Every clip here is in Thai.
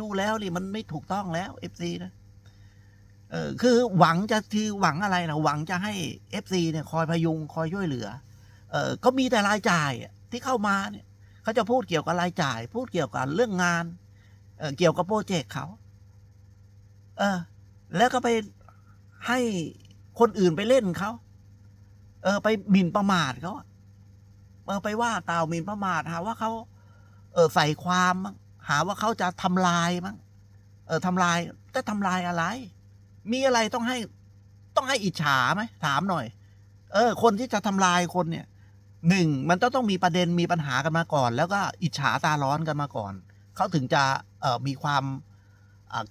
ดูแล้วนี่มันไม่ถูกต้องแล้วเอฟซีนะเออคือหวังจะคือหวังอะไรนะหวังจะให้เอฟซีเนี่ยคอยพยุงคอยช่วยเหลือ เออก็มีแต่รายจ่ายที่เข้ามาเนี่ยเขาจะพูดเกี่ยวกับรายจ่าย พูดเกี่ยวกับเรื่องงานเเกี่ยวกับโปรเจกต์เขาเออ แล้วก็ไปให้คนอื่นไปเล่นเขาเออ ไปหมิ่นประมาทเขาเออไปว่าเต่าวหมิ่นประมาทหาว่าเขาเออใส่ความมั้ง หาว่าเขาจะทำลายมั้งเออทำลายจะทำลายอะไร มีอะไรต้องให้ต้องให้อิจฉาไหมถามหน่อย เออ คนที่จะทำลายคนเนี่ยหนึ่งมันต้องต้องมีประเด็นมีปัญหากันมาก่อน แล้วก็อิจฉาตาร้อนกันมาก่อน เขาถึงจะเออมีความ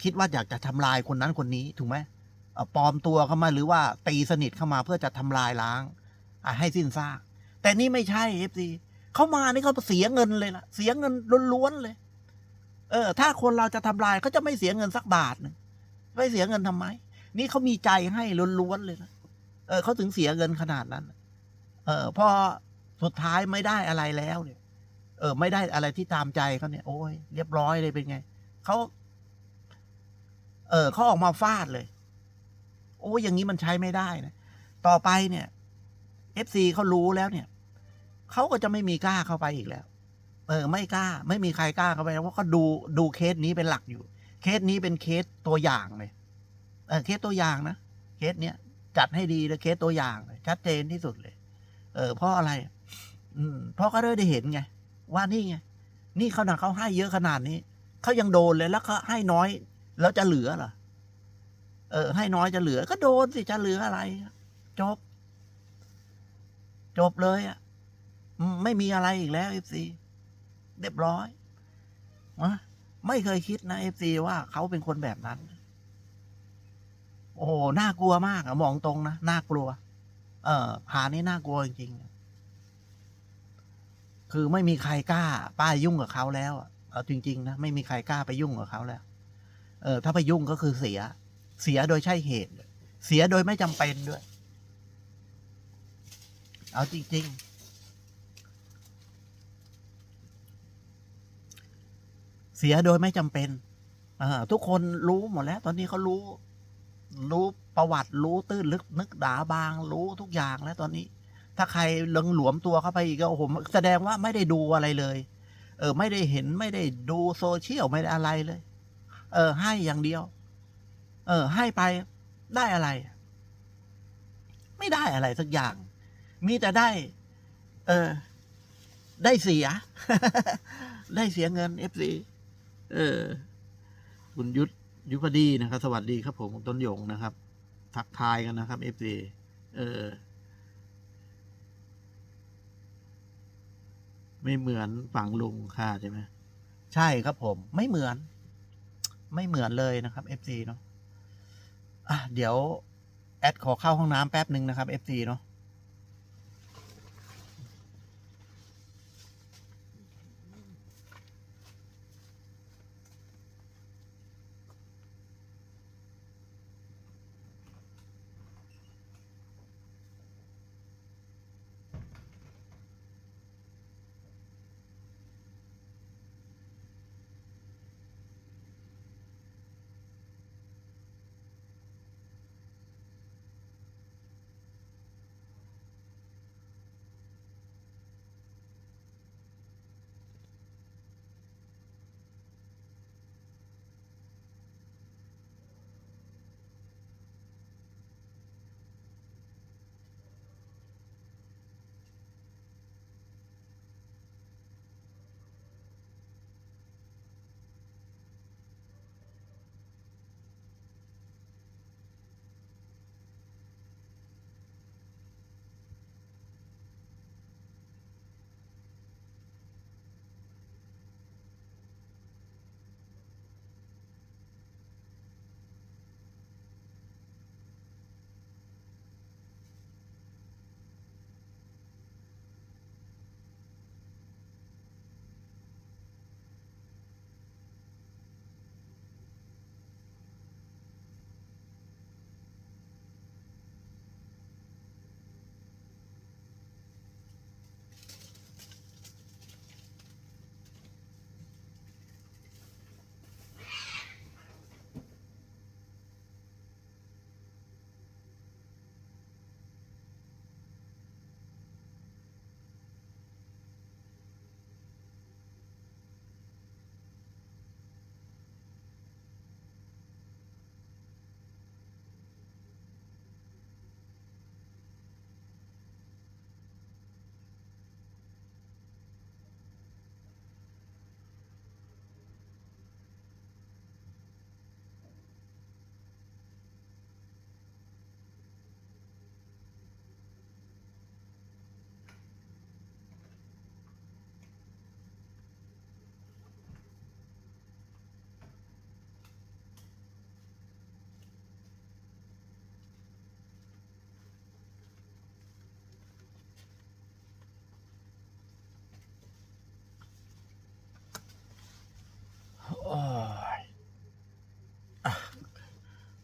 คิดว่าอยากจะทำลายคนนั้นคนนี้ถูกไหมปลอมตัวเข้ามาหรือว่าตีสนิทเข้ามาเพื่อจะทำลายล้างให้สิ้นซากแต่นี่ไม่ใช่เอฟซีเขามานี่เขาเสียเงินเลยนะเสียเงินล้วนๆเลย เออ ถ้าคนเราจะทำลายเขาจะไม่เสียเงินสักบาทหนึ่งไม่เสียเงินทำไม นี่เขามีใจให้ล้วนๆเลยนะเออเขาถึงเสียเงินขนาดนั้น เออพอสุดท้ายไม่ได้อะไรแล้วเนี่ย เออ ไม่ได้อะไรที่ตามใจเขาเนี่ย โอ้ยเรียบร้อยเลยเป็นไงเขาเออเขาออกมาฟาดเลย โอ้ยอย่างนี้มันใช้ไม่ได้นะต่อไปเนี่ยเอฟซีเขารู้แล้วเนี่ยเขาก็จะไม่มีกล้าเข้าไปอีกแล้ว เออไม่กล้า ไม่มีใครกล้าเข้าไปแล้วเพราะเขาดูดูเคสนี้เป็นหลักอยู่ เคสนี้เป็นเคสตัวอย่างเลยเออเคสตัวอย่างนะเคสเนี้ยจัดให้ดีเลยเคสตัวอย่างเลยชัดเจนที่สุดเลย เออเพราะอะไร อืมเพราะก็ได้เห็นไง ว่านี่ไงนี่เขาหนักเขาให้เยอะขนาดนี้เขายังโดนเลยแล้วเขาให้น้อย แล้วจะเหลือเหรอเออ ให้น้อยจะเหลือ ก็โดนสิจะเหลืออะไร จบ จบเลยอะไม่มีอะไรอีกแล้วเอฟซี เรียบร้อยนะไม่เคยคิดนะเอฟซีว่าเขาเป็นคนแบบนั้น โอ้โหน่ากลัวมากอะมองตรงนะน่ากลัว เออหานี่น่ากลัวจริงๆคือไม่มีใครกล้า ป้ายยุ่งกับเขาแล้วอะเอาจริง ๆ นะไม่มีใครกล้าไปยุ่งกับเขาแล้ว เออ ถ้าไปยุ่งก็คือเสีย เสียโดยใช่เหตุ เสียโดยไม่จำเป็นด้วย เอาจริง ๆ เสียโดยไม่จำเป็นอทุกคนรู้หมดแล้ว ตอนนี้เขารู้ รู้ประวัติรู้ตื้นลึกนึกดาบาง รู้ทุกอย่างแล้วตอนนี้ ถ้าใครเลงหลวมตัวเข้าไปอีกก็โอ้โหแสดงว่าไม่ได้ดูอะไรเลย เออ ไม่ได้เห็นไม่ได้ดูโซเชียลไม่ได้อะไรเลย เออ ให้อย่างเดียว เออ ให้ไปได้อะไร ไม่ได้อะไรสักอย่าง มีแต่ได้ เออ ได้เสีย ได้เสียเงินเอฟซี เออ คุณยุทธยุพดีนะครับ สวัสดีครับผมต้นหยงนะครับ ทักทายกันนะครับเอฟซีเออ ไม่เหมือนฝั่งลุงค่ะใช่ไหมใช่ครับผม ไม่เหมือน ไม่เหมือนเลยนะครับ FC เนาะอะเดี๋ยว แอดขอเข้าห้องน้ำแป๊บหนึ่งนะครับ FC เนาะ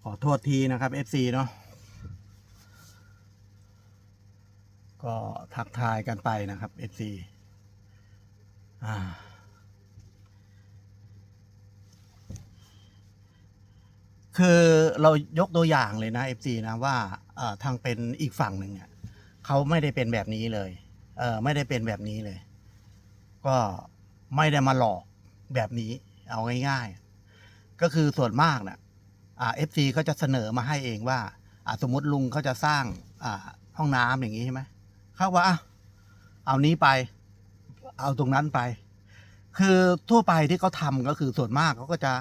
อโทษทีนะครับ FC เนาะก็ทักทายกันไปนะครับ FC อ่าคือเรายกตัวอย่างเลยนะ FC นะว่าทางเป็นอีกฝั่งหนึ่งเนี่ยเขาไม่ได้เป็นแบบนี้เลยเออไม่ได้เป็นแบบนี้เลย ก็ไม่ได้มาหลอกแบบนี้ เอาง่ายๆ ก็คือส่วนมากนะอ่า เอฟซีก็จะเสนอมาให้เองว่าสมมติลุงเขาจะสร้างห้องน้ำอย่างนี้ใช่ไหมเขาว่าเอานี้ไป เอาตรงนั้นไป คือทั่วไปที่เขาทำก็คือส่วนมากเขาก็จะ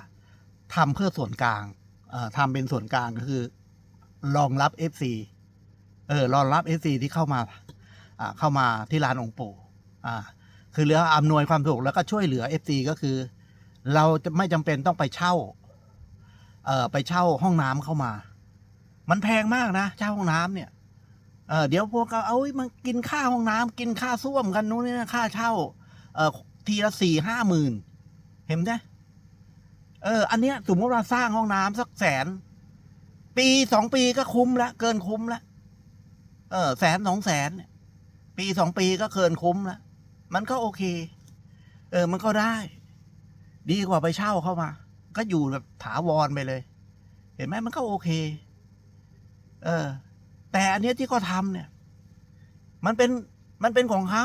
ทำเพื่อส่วนกลางเอ่อทำเป็นส่วนกลางก็คือรองรับ FC เออรองรับ FC ที่เข้ามาเข้ามาที่ร้านองค์ปู่คือเหลืออำนวยความสะดวกแล้วก็ช่วยเหลือ FC ก็คือ เราจะไม่จำเป็นต้องไปเช่า เอ่อไปเช่าห้องน้ำเข้ามา มันแพงมากนะเช่าห้องน้ำเนี่ยเเดี๋ยวพวกเขาเอามันกินค่าห้องน้ำกินค่าส้วมกันนู้นนี่นะค่าเช่า เอ่อทีละสี่ห้าหมื่นเห็นไหมเออ อันเนี้ยสมมติว่าสร้างห้องน้ำสักแสน ปีสองปีก็คุ้มละเกินคุ้มละเออแสนสองแสนปีสองปีก็เกินคุ้มละมันก็โอเค เออ มันก็ได้ ดีกว่าไปเช่าเข้ามา ก็อยู่แบบถาวรไปเลย เห็นไหมมันก็โอเค เออ แต่อันเนี้ยที่เขาทำเนี่ย มันเป็นมันเป็นของเขา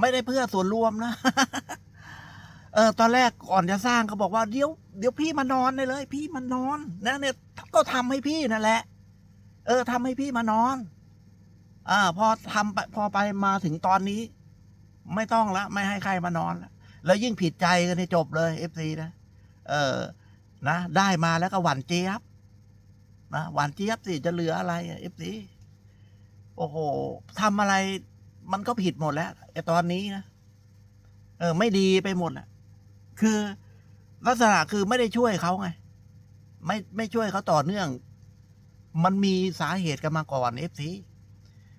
ไม่ได้เพื่อส่วนรวมนะ เออ ตอนแรกก่อนจะสร้างเขาบอกว่าเดี๋ยวเดี๋ยวพี่มานอนได้เลย พี่มานอนนะเนี่ยก็ทำให้พี่นั่นแหละ เออทำให้พี่มานอนอ่าพอทำไปพอไปมาถึงตอนนี้ ไม่ต้องละ ไม่ให้ใครมานอนละแล้วยิ่งผิดใจกันนี่จบเลยเอฟซีนะ เออนะได้มาแล้วก็หวานเจี๊ยบนะหวานเจี๊ยบสิจะเหลืออะไรเอฟซีโอ้โหทำอะไรมันก็ผิดหมดแล้วไอตอนนี้นะเออ ไม่ดีไปหมดอะ คือลักษณะคือไม่ได้ช่วยเขาไง ไม่ไม่ช่วยเขาต่อเนื่อง มันมีสาเหตุกันมาก่อนเอฟซี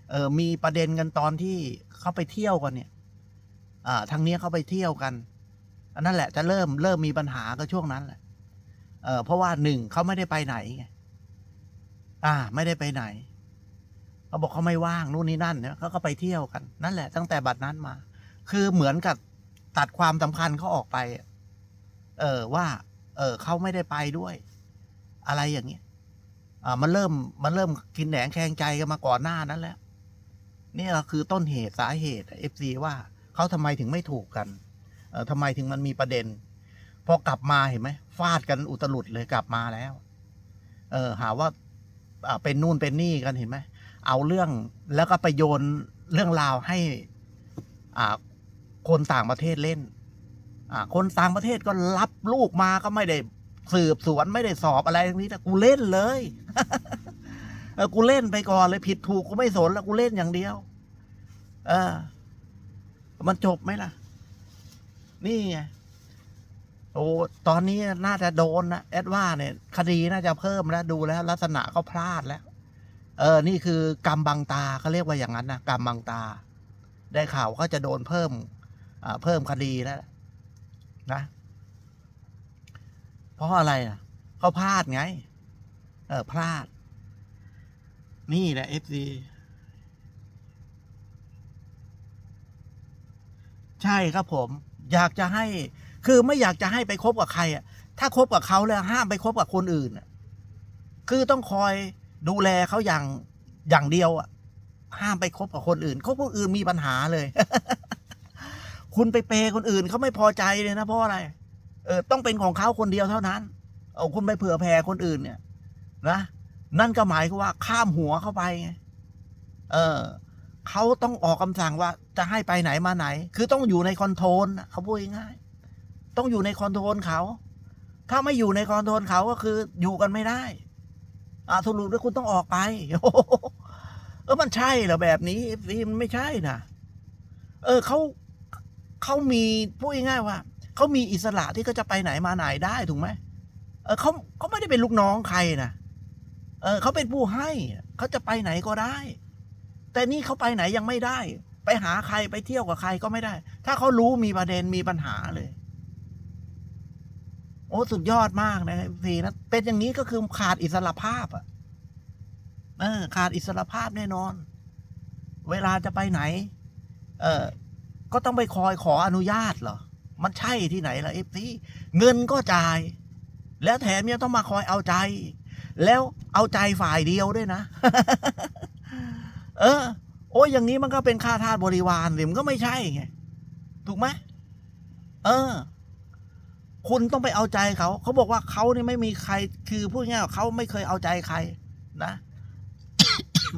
เออมีประเด็นกันตอนที่เขาไปเที่ยวกันเนี่ย อ่าทางนี้เขาไปเที่ยวกัน อันนั้นแหละจะเริ่มเริ่มมีปัญหาก็ช่วงนั้นแหละเออเพราะว่าหนึ่งเขาไม่ได้ไปไหนไงอ่า ไม่ได้ไปไหนเขาบอกเขาไม่ว่างนู่นนี่นั่นเนี่ยเขาก็ไปเที่ยวกัน นั่นแหละ ตั้งแต่บัดนั้นมา คือเหมือนกับตัดความสำคัญเขาออกไป เออว่า เออเขาไม่ได้ไปด้วย อะไรอย่างเงี้ยอ่ามันเริ่มมันเริ่มกินแหนงแคลงใจกันมาก่อนหน้านั้นแล้วนี่ก็คือต้นเหตุสาเหตุเอฟซีว่าเขาทำไมถึงไม่ถูกกัน ทำไมถึงมันมีประเด็น พอกลับมาเห็นไหมฟาดกันอุตลุดเลยกลับมาแล้ว เออ หาว่าอ่าเป็นนู่นเป็นนี่กันเห็นไหมเอาเรื่องแล้วก็ไปโยนเรื่องราวให้อ่าคนต่างประเทศเล่น อ่า คนต่างประเทศก็รับลูกมาก็ไม่ได้สืบสวนไม่ได้สอบอะไรทั้งนี้แต่กูเล่นเลยเออกูเล่นไปก่อนเลยผิดถูกกูไม่สนแล้วกูเล่นอย่างเดียว เออ มันจบไหมล่ะ นี่ไงโอ้ตอนนี้น่าจะโดนนะแอดว่าเนี่ย คดีน่าจะเพิ่มแล้วดูแล้ว ลักษณะเขาพลาดแล้ว เออ นี่คือกรรมบังตาเขาเรียกว่าอย่างนั้นนะกรรมบังตา ได้ข่าวเขาจะโดนเพิ่มอ่าเพิ่มคดีแล้วนะ เพราะอะไรอะเขาพลาดไง เออพลาด นี่แหละเอฟซีใช่ครับผม อยากจะให้ คือไม่อยากจะให้ไปคบกับใครอะ ถ้าคบกับเขาแล้วห้ามไปคบกับคนอื่นอะ คือต้องคอยดูแลเขาอย่างอย่างเดียวอะ ห้ามไปคบกับคนอื่นคบคนอื่นมีปัญหาเลย คุณไปเปย์คนอื่นเขาไม่พอใจเลยนะเพราะอะไร เออ ต้องเป็นของเขาคนเดียวเท่านั้น เอาคุณไปเผื่อแผ่คนอื่นเนี่ย นะ นั่นก็หมายว่าข้ามหัวเข้าไปไงเออ เขาต้องออกคำสั่งว่าจะให้ไปไหนมาไหน คือต้องอยู่ในคอนโทรลน่ะเขาพูดง่ายต้องอยู่ในคอนโทรลเขา ถ้าไม่อยู่ในคอนโทรลเขาก็คือ อยู่กันไม่ได้อาสรุปแล้วคุณต้องออกไปโอ้โหเออมันใช่เหรอแบบนี้ฟิมันไม่ใช่นะเออเขาเขามีพูดง่ายว่าเขามีอิสระที่เขาจะไปไหนมาไหนได้ถูกไหมเออเขาเขาไม่ได้เป็นลูกน้องใครนะเออเขาเป็นผู้ให้เขาจะไปไหนก็ได้ แต่นี่เขาไปไหนยังไม่ได้ ไปหาใครไปเที่ยวกับใครก็ไม่ได้ ถ้าเขารู้มีประเด็นมีปัญหาเลย โอ้สุดยอดมากนะเอฟซีนะเป็นอย่างนี้ก็คือขาดอิสระภาพอะเออขาดอิสระภาพแน่นอน เวลาจะไปไหน เออก็ต้องไปคอยขออนุญาตเหรอ มันใช่ที่ไหนล่ะเอฟซีเงินก็จ่าย แล้วแถมยังต้องมาคอยเอาใจ แล้วเอาใจฝ่ายเดียวด้วยนะ เออ โอ้ยอย่างนี้มันก็เป็นค่าทาสบริวารสิมันก็ไม่ใช่ไงถูกไหมเออ คุณต้องไปเอาใจเขาเขาบอกว่าเขาเนี่ยไม่มีใคร คือพูดง่ายๆเขาไม่เคยเอาใจใคร นะ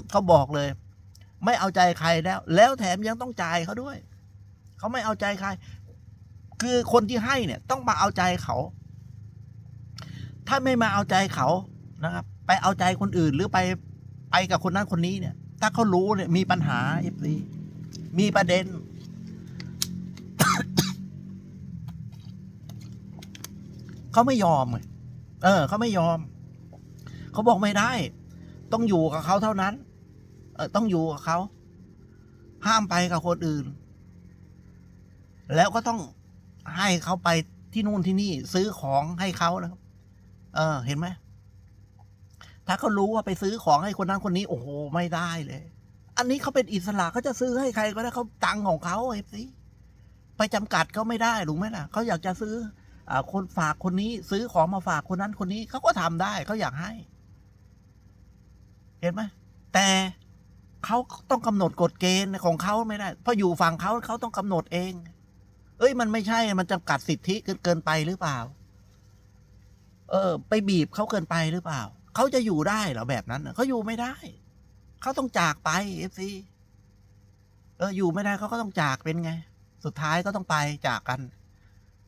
เขาบอกเลย ไม่เอาใจใครแล้ว แล้วแถมยังต้องจ่ายเขาด้วยเขาไม่เอาใจใคร คือคนที่ให้เนี่ย ต้องมาเอาใจเขา ถ้าไม่มาเอาใจเขานะครับ ไปเอาใจคนอื่นหรือไปไปกับคนนั้นคนนี้เนี่ย ถ้าเขารู้เนี่ยมีปัญหาเอฟซีมีประเด็น เขาไม่ยอมเออเขาไม่ยอม เขาบอกไม่ได้ ต้องอยู่กับเขาเท่านั้น เออต้องอยู่กับเขาห้ามไปกับคนอื่น แล้วก็ต้องให้เขาไปที่นู่นที่นี่ ซื้อของให้เขานะครับ เออ เห็นไหม ถ้าเขารู้ว่าไปซื้อของให้คนนั้นคนนี้โอ้โหไม่ได้เลย อันนี้เขาเป็นอิสระเขาจะซื้อให้ใครก็ได้เขาตังค์ของเขาเอฟซีไปจำกัดเขาไม่ได้ถูกไหมล่ะเขาอยากจะซื้ออคนฝากคนนี้ซื้อของมาฝากคนนั้นคนนี้เขาก็ทำได้เขาอยากให้ เห็นไหมแต่เขาต้องกำหนดกฎเกณฑ์ของเขาไม่ได้ เพราะอยู่ฝั่งเขาเขาต้องกำหนดเอง เอ้ย มันไม่ใช่มันจำกัดสิทธิเกินเกินไปหรือเปล่า เออ ไปบีบเขาเกินไปหรือเปล่า เขาจะอยู่ได้เหรอแบบนั้นเขาอยู่ไม่ได้ เขาต้องจากไปเอฟซีเอออยู่ไม่ได้เขาก็ต้องจากเป็นไง สุดท้ายก็ต้องไปจากกัน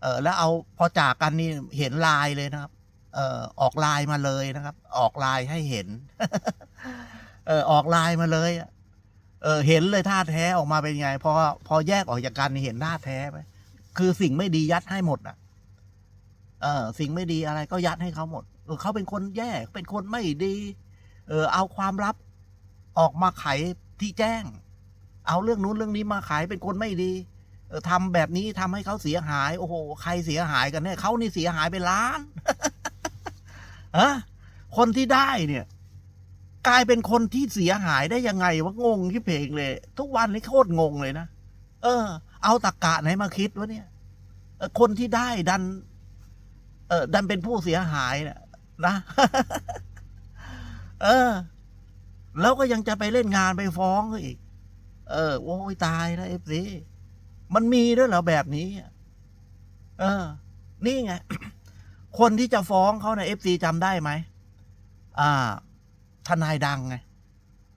เออแล้วเอาพอจากกันนี่เห็นลายเลยนะครับ เออออกลายมาเลยนะครับ ออกลายให้เห็น เออออกลายมาเลยเออเห็นเลยท่าแท้ออกมาเป็นไงพอพอแยกออกจากกันเห็นท่าแท้ไหมคือสิ่งไม่ดียัดให้หมดอะ เออสิ่งไม่ดีอะไรก็ยัดให้เขาหมด เขาเป็นคนแย่เป็นคนไม่ดีเออเอาความลับออกมาไขที่แจ้ง เอาเรื่องนู้นเรื่องนี้มาขายเป็นคนไม่ดีเออทำแบบนี้ทำให้เขาเสียหาย โอ้โหใครเสียหายกันเนี่ยเขานี่เสียหายเป็นล้านฮะคนที่ได้เนี่ย กลายเป็นคนที่เสียหายได้ยังไงวะงงที่เพลงเลย ทุกวันนี้โคตรงงเลยนะเออ เอาตะกะไหนมาคิดวะเนี่ยคนที่ได้ดัน เออดันเป็นผู้เสียหายเนี่ย นะ เออ แล้วก็ยังจะไปเล่นงานไปฟ้องเขาอีก เออ โอ้ยตายแล้วเอฟซีมันมีด้วยเหรอแบบนี้ เออ นี่ไง คนที่จะฟ้องเขาในเอฟซีจำได้ไหม อ่า ทนายดังไง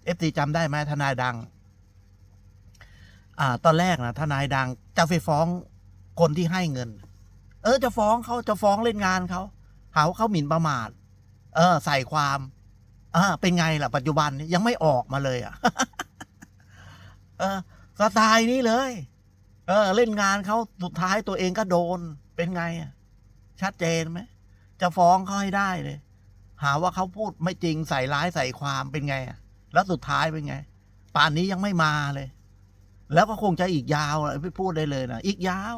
เอฟซีจำได้ไหมทนายดัง อ่า ตอนแรกนะทนายดัง จะไปฟ้องคนที่ให้เงิน เออ จะฟ้องเขาจะฟ้องเล่นงานเขา หาว่าเขาหมิ่นประมาท เออ ใส่ความอ่าเป็นไงล่ะ ปัจจุบันนี้ยังไม่ออกมาเลยอะ เออสไตล์นี้เลย เออ เล่นงานเขาสุดท้ายตัวเองก็โดน เป็นไงอะ ชัดเจนไหมจะฟ้องเขาให้ได้เลย หาว่าเขาพูดไม่จริงใส่ร้ายใส่ความเป็นไงอะ แล้วสุดท้ายเป็นไง ป่านนี้ยังไม่มาเลย แล้วก็คงจะอีกยาวอะไปพูดได้เลยนะอีกยาว